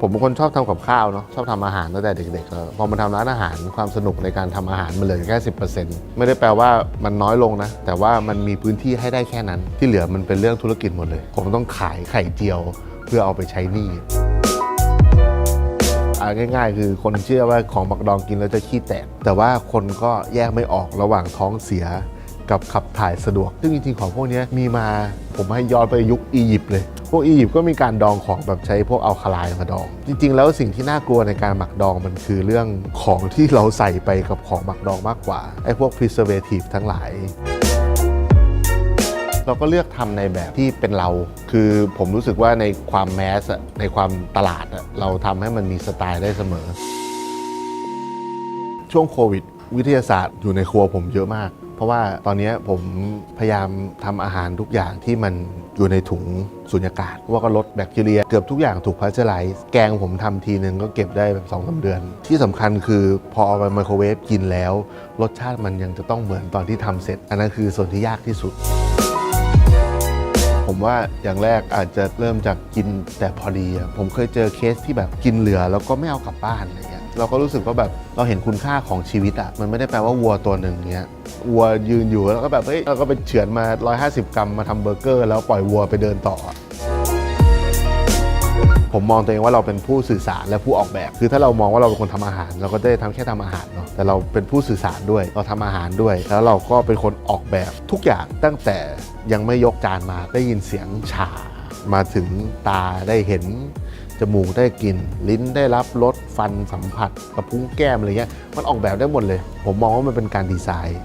ผมเป็นคนชอบทำกับข้าวเนาะชอบทำอาหารตั้งแต่เด็กๆพอมาทำร้านอาหารความสนุกในการทำอาหารมันเหลือแค่สิไม่ได้แปลว่ามันน้อยลงนะ แต่ว่ามันมีพื้นที่ให้ได้แค่นั้น ที่เหลือมันเป็นเรื่องธุรกิจหมดเลย ผมต้องขายไข่เจียวเพื่อเอาไปใช้หนี้อาง่ายๆ คือคนเชื่อว่าของบักดองกินแล้วจะขี้แตกแต่ว่าคนก็แยกไม่ออกระหว่างท้องเสีย กับขับถ่ายสะดวก ซึ่งจริงๆของพวกนี้มีมาผมให้ย้อนไปยุคอียิปต์เลย พวกอียิปต์ก็มีการดองของแบบใช้พวกอัลคาไลน์มาดอง จริง ๆ แล้วสิ่งที่น่ากลัวในการหมักดองมันคือเรื่องของที่เราใส่ไปกับของหมักดองมากกว่าไอ้พวก preservative ทั้งหลายเราก็เลือกทำในแบบที่เป็นเรา คือผมรู้สึกว่าในความแมสในความตลาด เราทำให้มันมีสไตล์ได้เสมอ ช่วงโควิด วิทยาศาสตร์อยู่ในครัวผมเยอะมาก เพราะว่าตอนนี้ผมพยายามทำอาหารทุกอย่างที่มันอยู่ในถุงสุญญากาศว่าก็ลดแบคทีเรีย เกือบทุกอย่างถูกพาสเจอร์ไลซ์แกงผมทำทีหนึ่งก็เก็บได้แบบ2องสาเดือน ที่สำคัญคือพอเอาไปไมโครเวฟกินแล้ว รสชาติมันยังจะต้องเหมือนตอนที่ทำเสร็จ อันนั้นคือส่วนที่ยากที่สุด ผมว่าอย่างแรกอาจจะเริ่มจากกินแต่พอดี ผมเคยเจอเคสที่แบบกินเหลือแล้วก็ไม่เอากลับบ้านอะไรเงี้ย เราก็รู้สึกว่าแบบเราเห็นคุณค่าของชีวิตอะมันไม่ได้แปลว่าวัวตัวหนึ่งเงี้ยวัวยืนอยู่แล้วก็แบบเฮ้ยเราก็ไปเฉือนมา 150 กรัมมาทำเบอร์เกอร์ แล้วปล่อยวัวไปเดินต่อ ผมมองตัวเองว่าเราเป็นผู้สื่อสารและผู้ออกแบบ คือถ้าเรามองว่าเราเป็นคนทำอาหาร เราก็ได้ทำแค่ทำอาหารเนาะแต่เราเป็นผู้สื่อสารด้วยเราทำอาหารด้วย แล้วเราก็เป็นคนออกแบบทุกอย่างตั้งแต่ยังไม่ยกจานมาได้ยินเสียงฉา มาถึงตาได้เห็น จมูกได้กลิ่น ลิ้นได้รับรสฟันสัมผัสกระพุ้งแก้มอะไรเงี้ยมันออกแบบได้หมดเลย ผมมองว่ามันเป็นการดีไซน์